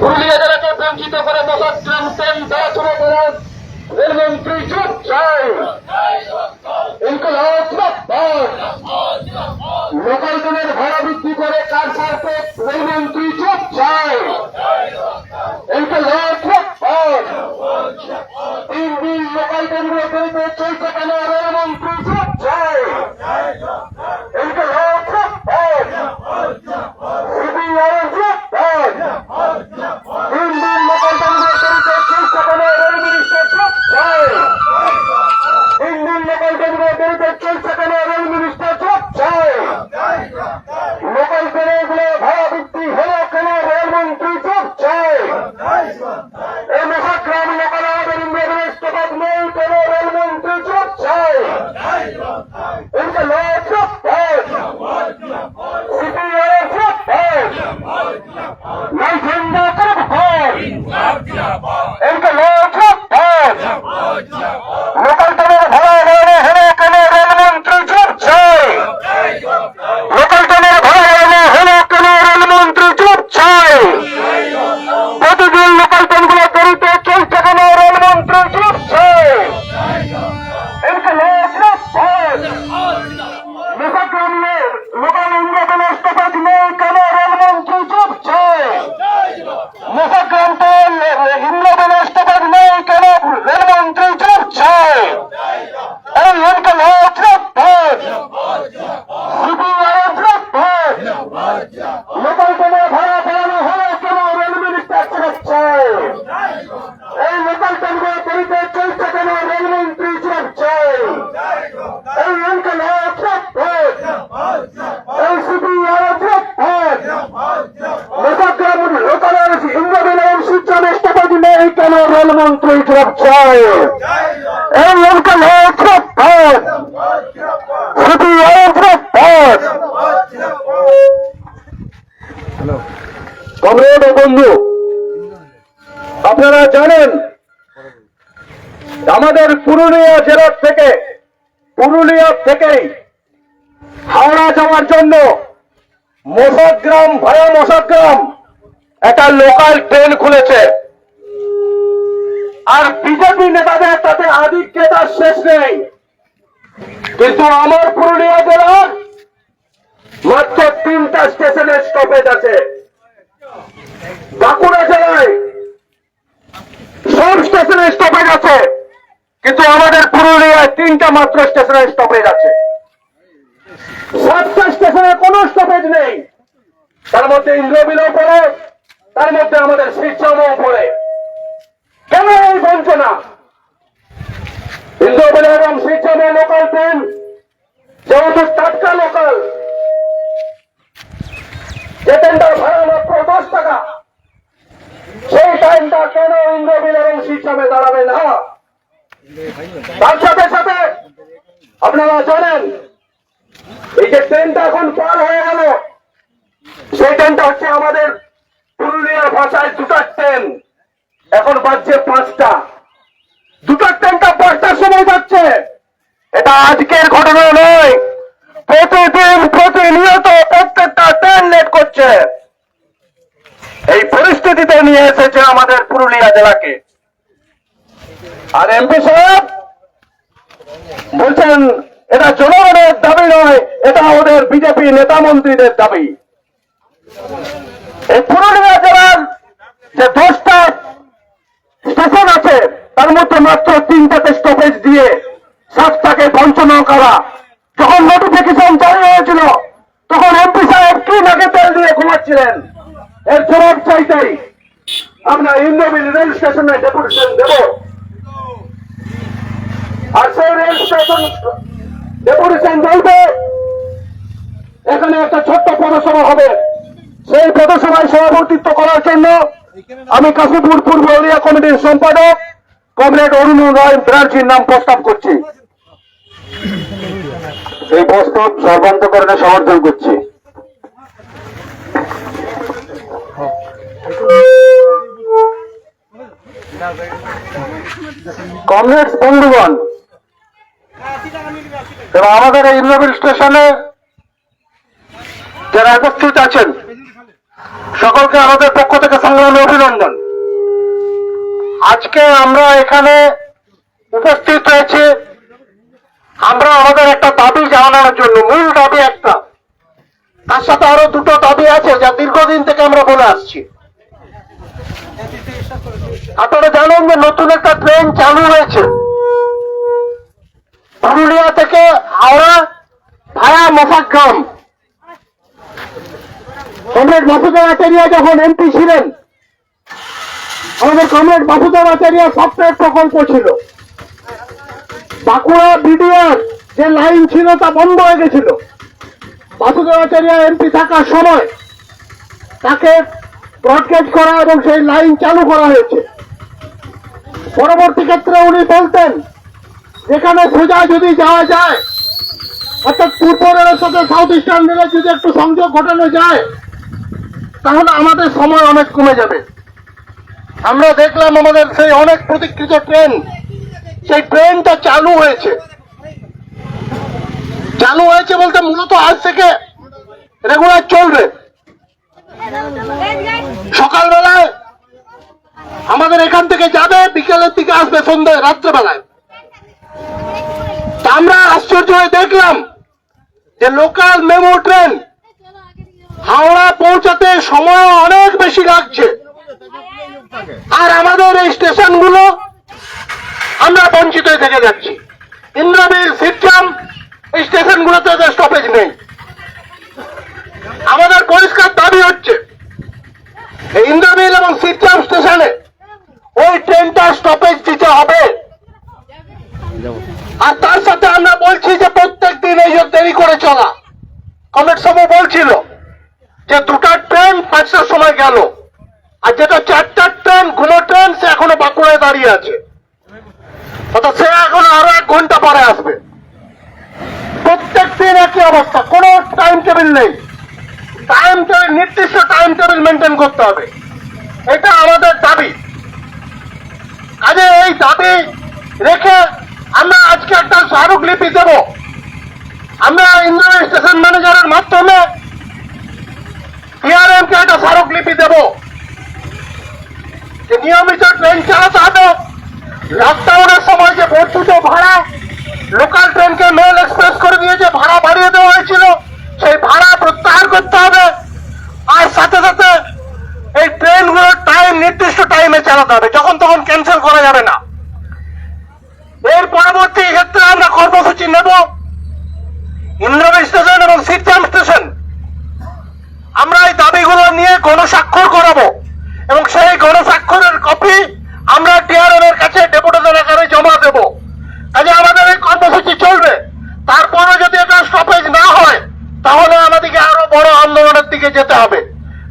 পুরুলিয়া জেলাকে বঞ্চিত করে মহাগ্রাম ট্রেন দেওয়া শুরু করেন রেলমন্ত্রী চুপ চাই ইনকলাব জিন্দাবাদ। লোকাল ট্রেনের ভাড়া বৃদ্ধি করে কার স্বার্থে রেলমন্ত্রী চুপ চাই। তিন দিন লোকাল ট্রেনগুলো ফেরিতে চলছে কেন রেলমন্ত্রী কেন রেলমন্ত্রী এই এদিকে লোক চুপ সিপিআইএম কমরেড ও বন্ধু আপনারা জানেন আমাদের পুরুলিয়া জেলার থেকে পুরুলিয়া থেকেই হাওড়া যাওয়ার জন্য মশাগ্রাম ভায়া মশাগ্রাম একটা লোকাল ট্রেন খুলেছে। আর বিজেপি নেতাদের তাতে আধিক্যতার শেষ নেই। কিন্তু আমার পুরুলিয়া জেলার মাত্র তিনটা স্টেশনের স্টপেজ আছে। বাঁকুড়া জেলায় সব স্টেশনে স্টপেজ আছে। কিন্তু আমাদের পুরুলিয়ায় তিনটা মাত্র স্টেশনে স্টপেজ আছে। সাতটা স্টেশনে কোনো স্টপেজ নেই। তার মধ্যে ইন্দ্রবিলও পড়ে তার মধ্যে আমাদের শিবচামও পড়ে কেন এই বঞ্চনা ইন্দ্রবিল এবং শিবচামে লোকাল ট্রেন যেহেতু টাটকা লোকাল যে ট্রেনটার ভাড়া মাত্র দশ টাকা, সেই টাইমটা কেন ইন্দ্রবিল এবং শিবচামে দাঁড়াবে না? তার সাথে সাথে আপনারা জানেন, এই যে ট্রেনটা এখন পার হয়ে গেল, সেই ট্রেনটা হচ্ছে আমাদের পুরুলিয়ার ভাষায় দুটার ট্রেন এখন বাজছে পাঁচটা। দুটার ট্রেনটা পাঁচটার সময় যাচ্ছে। এটা আজকের ঘটনা নয়, প্রতিদিন প্রতিনিয়ত প্রত্যেকটা ট্রেন লেট করছে। এই পরিস্থিতিতে নিয়ে এসেছে আমাদের পুরুলিয়া জেলাকে। আর এমপি সাহেব বলছেন, এটা জনগণের দাবি নয়, এটা ওদের বিজেপি নেতা মন্ত্রীদের দাবি। এই পুরুলিয়া জেলার যে দশটা স্টেশন আছে। তার মধ্যে মাত্র তিনটাতে স্টপেজ দিয়ে সাতটাকে বঞ্চনা করা। যখন নোটিফিকেশন জারি হয়েছিল, তখন এমপি সাহেব কি নাকে তেল দিয়ে ঘুমাচ্ছিলেন? এর জবাব চাইতেই আমরা ইন্দ্রবিল রেল স্টেশনে ডেপুটেশন দেব। আর সেই রেল স্টেশন ডেপুটেশন বলবে এখানে একটা ছোট্ট পৌরসভা হবে। সেই পৌরসভায় সভাপতিত্ব করার জন্য আমি কাশীপুর পূর্ব এরিয়া কমিটির সম্পাদক কমরেড অরুণ রায় ব্যানার্জির নাম প্রস্তাব করছি। এই প্রস্তাব সর্বান্তকরণে সমর্থন করছি। কমরেড বন্ধুগণ আমাদের এই ইন্দ্রবিল স্টেশনে যারা উপস্থিত আছেন সকলকে আমাদের পক্ষ থেকে সংগ্রামী অভিনন্দন। আজকে আমরা এখানে উপস্থিত হয়েছি। আমরা আমাদের একটা দাবি জানানোর জন্য, মূল দাবি একটা। তার সাথে আরও দুটো দাবি আছে যা দীর্ঘদিন থেকে আমরা বলে আসছি। আপনারা জানেন যে নতুন একটা ট্রেন চালু হয়েছে। পুরুলিয়া থেকে হাওড়া ভায়া মোফাগ্রাম কমরেড মাসুদা আচারিয়া যখন এমপি ছিলেন, আমাদের কমরেড মাসুদা আচারিয়া সফটওয়্যার প্রকল্প ছিল। বাঁকুড়া বিডিআর যে লাইন ছিল তা বন্ধ হয়ে গেছিল। বাসুদেব আচার্য এমপি থাকার সময় তাকে ব্রডকাস্ট করা এবং সেই লাইন চালু করা হয়েছে। পরবর্তী ক্ষেত্রে উনি বলতেন, যেখানে সোজা যদি যাওয়া যায়, অর্থাৎ পূর্ব রেলের সাথে সাউথ ইস্টার্ন রেলের যদি একটু সংযোগ ঘটানো যায় তাহলে আমাদের সময় অনেক কমে যাবে। আমরা দেখলাম আমাদের সেই অনেক প্রতীক্ষিত ট্রেন। সেই ট্রেনটা চালু হয়েছে। চালু হয়েছে বলতে মূলত আজ থেকে রেগুলার চলবে। সকালবেলায় আমাদের এখান থেকে যাবে, বিকেলের দিকে আসবে সন্ধ্যায় রাত্রেবেলায়। আমরা আশ্চর্য হয়ে দেখলাম যে লোকাল মেমো ট্রেন হাওড়া পৌঁছাতে সময় অনেক বেশি লাগছে। আর আমাদের এই স্টেশনগুলো আমরা বঞ্চিত থেকে যাচ্ছি। ইন্দ্রবীর সিট্রাম এই স্টেশনগুলোতে স্টপেজ নেই। আমাদের পরিষ্কার দাবি হচ্ছে, এই ইন্দ্রবীর এবং সিট্রাম স্টেশনে ওই ট্রেনটা স্টপেজ দিতে হবে। আর তার সাথে আমরা বলছি যে প্রত্যেক দিন এই দেরি করে চলা কমেট সময় বলছিল যে দুটা ট্রেন পাঁচটার সময় গেল। আর যেটা চারটার ট্রেন ঘুমো ট্রেন সে এখনও বাঁকুড়ায় দাঁড়িয়ে আছে। অর্থাৎ সে এখন আরও এক ঘণ্টা পরে আসবে। প্রত্যেক দিন একই অবস্থা, কোনো টাইম টেবিল নেই। টাইম টেবিল নির্দিষ্ট টাইম টেবিল মেনটেন করতে হবে। এটা আমাদের দাবি। কাজে এই দাবি রেখে আমরা আজকে একটা স্মারকলিপি দেব। আমরা ইন্দ্র স্টেশন ম্যানেজারের মাধ্যমে ডিআরএম কে একটা স্মারকলিপি দেব। যে নিয়মিত ট্রেন চালাতে হবে লকডাউনের সময় যে বর্ধিত ভাড়া লোকাল ট্রেনকে মেল এক্সপ্রেস করে দিয়ে যে ভাড়া বাড়িয়ে দেওয়া হয়েছিল সেই ভাড়া প্রত্যাহার করতে হবে আর সাথে সাথে এই ট্রেনগুলোর টাইম নির্দিষ্ট টাইমে চালাতে হবে যখন তখন ক্যান্সেল করা যাবে না এর পরবর্তী ক্ষেত্রে আমরা কর্মসূচি নেব ইন্দ্রবী স্টেশন এবং সিটজাম স্টেশন আমরা এই দাবিগুলো নিয়ে গণস্বাক্ষর করাবো এবং সেই গণস্বাক্ষরের কপি আমরা ডিআরএম এর কাছে ডেপুটেশন আকারে জমা দেব। কাজে আমাদের এই কর্মসূচি চলবে। তারপরে যদি এটা স্টপেজ না হয়, তাহলে আমাদেরকে আরও বড় আন্দোলনের দিকে যেতে হবে।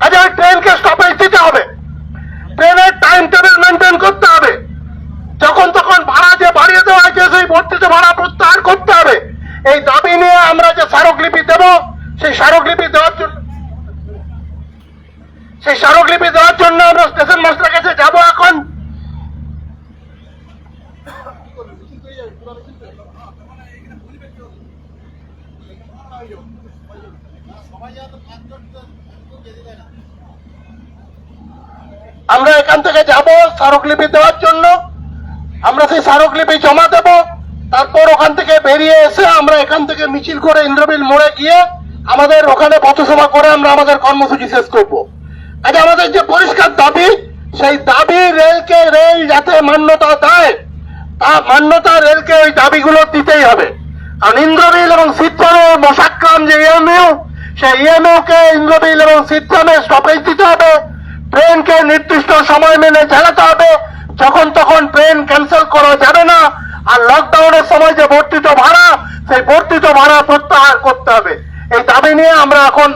কাজে ওই ট্রেনকে স্টপেজ দিতে হবে। ট্রেনের টাইম টেবিল মেনটেন করতে হবে। যখন তখন ভাড়া যে বাড়িয়ে দেওয়া হয়েছে, সেই বর্ধিত ভাড়া প্রত্যাহার করতে হবে। এই দাবি নিয়ে আমরা যে স্মারকলিপি দেব, সেই স্মারকলিপি দেওয়ার জন্য সেই স্মারকলিপি দেওয়ার জন্য আমরা স্টেশন মাস্টারের কাছে যাব এখন আমরা এখান থেকে যাব স্মারকলিপি দেওয়ার জন্য। আমরা সেই স্মারকলিপি জমা দেব। তারপর ওখান থেকে বেরিয়ে এসে আমরা এখান থেকে মিছিল করে ইন্দ্রবিল মোড়ে গিয়ে আমাদের ওখানে পথসভা করে আমরা আমাদের কর্মসূচি শেষ করব। আজ আমাদের যে পরিষ্কার দাবি, সেই দাবি রেলকে রেল যাতে মান্যতা দেয়, তা মান্যতা রেলকে ওই দাবিগুলো দিতেই হবে। কারণ ইন্দ্রবিল এবং সিদ্ধমে মশাক্রাম যে ইএমইউ সেই ইন্দ্রবিল এবং সিদ্ধমে স্টপেজ দিতে হবে। ট্রেনকে নির্দিষ্ট সময় মেনে চালাতে হবে। যখন তখন ট্রেন ক্যান্সেল করা যাবে না। আর লকডাউনের সময় যে বর্ধিত ভাড়া, সেই বর্ধিত ভাড়া প্রত্যাহার করতে হবে। এই দাবি নিয়ে আমরা এখন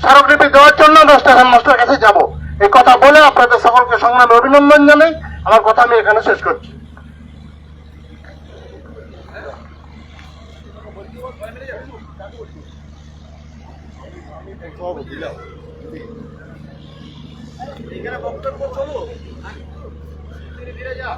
স্মারকলিপি দেওয়ার জন্য স্টেশন মাস্টারের কাছে যাব। এই কথা বলে আপনাদের সকলকে সংগ্রামে অভিনন্দন জানাই। আমার কথা আমি এখানে শেষ করছি। এখানে বক্তব্য চলো ধীরে ধীরে যা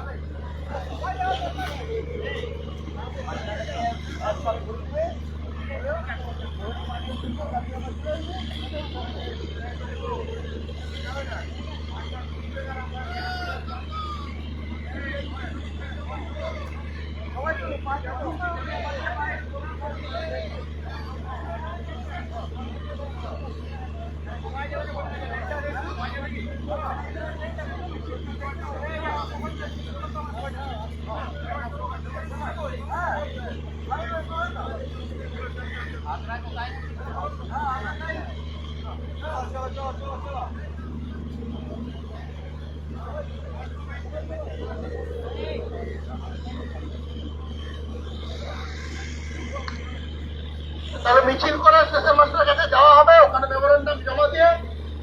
তাহলে মিছিল করে স্টেশন মাস্টারের কাছে যাওয়া হবে, ওখানে মেমোরেন্ডাম জমা দিয়ে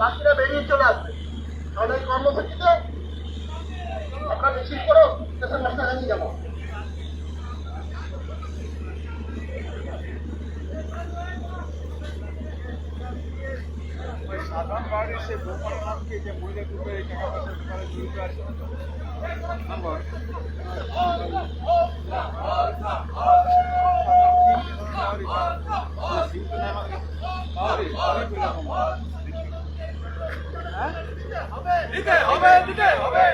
বাকিরা বেরিয়ে চলে আসবে। কারণ এই কর্মসূচিতে আমরা মিছিল করে শেষের মাস্টারের কাছে যাব। সে গোপাল নামকে যে মহিলা গ্রুপে এই টাকা পয়সা দোকানে জড়িত আছে নম্বর হবে দিতে হবে।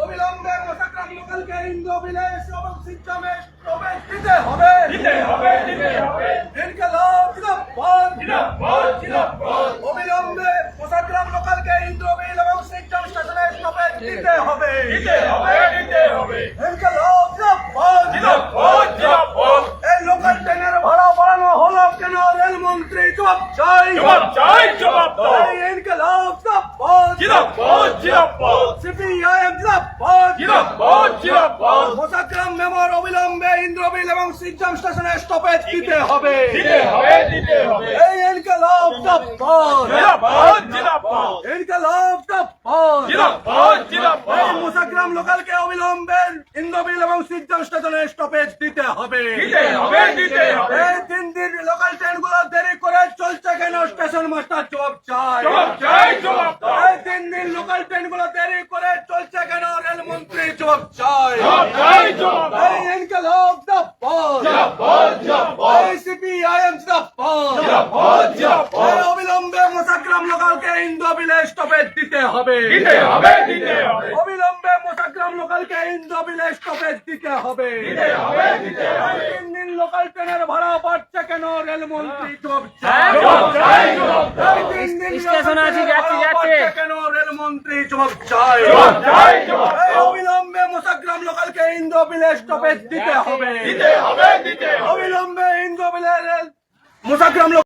অবিলম্বে মোসাগ্রাম লোকালকে ইন্দোবিলে সবল সিস্টেমে প্রবেশ দিতে হবে দিতে হবে দিতে হবে ইনকলাব অবিলম্বে লোকালকে ইন্দ্রবিল এবং সিস্টেম স্টেশনে স্টপেজ দিতে হবে দিতে হবে দিতে হবে ইনকলাব জাপান জাপ হল জাপ হল এই লোকাল ট্রেনের ভাড়া বাড়ানো হলো কেন রেলমন্ত্রী জবাব চাই। জবাব চাই জবাব এই ইনকলাব হল জাপ হল সিপিআইএম হল জাপ হল মোসাগ্রাম মেমোর অবিলম্বে ইন্দ্রবিল এবং সিস্টেম স্টেশনে স্টপেজ দিতে হবে। দিতে হবে দিতে হবে। এই ইনকলাব হল জাপ হল ইনকলাব জাপ হল জাপ এই হল মুসাগ্রাম লোকালকে অবিলম্বে ইন্দ্রবিল এবং সিস্টেম স্টেশনে স্টপেজ দিতে হবে। দিতে হবে দিতে হবে এই তিন দিন লোকাল ট্রেনগুলো দেরি করে চলছে কেন স্টেশন মাস্টার জবাব চাই জবাব চাই জবাব এই তিন দিন লোকাল ট্রেনগুলো দেরি করে চলছে কেন? রেলমন্ত্রী জবাব চাই জবাব চাই জবাব এই ইনকলাব এই সিপিআইএম অবিলম্বে মোসাগ্রাম লোকালকে ইন্দ্রবিলে স্টপেজ দিতে হবে। দিতে হবে দিতে হবে। মোসাগ্রাম লোকালকে ইন্দ্রবিলে স্টপেজ দিতে হবে। দিতে হবে দিতে হবে। তিন দিন লোকাল ট্রেনের ভাড়া বাড়ছে কেন? রেলমন্ত্রী জবাব জবাব চাই জবাব দাও তিন দিন কেন? রেলমন্ত্রী জবাব অবিলম্বে মোসাগ্রাম লোকালকে ইন্দ্রবিলে স্টপেজ দিতে হবে। হবে দিতে হবে অবিলম্বে ইন্দ্রবিলে রেল মোসাগ্রাম লোক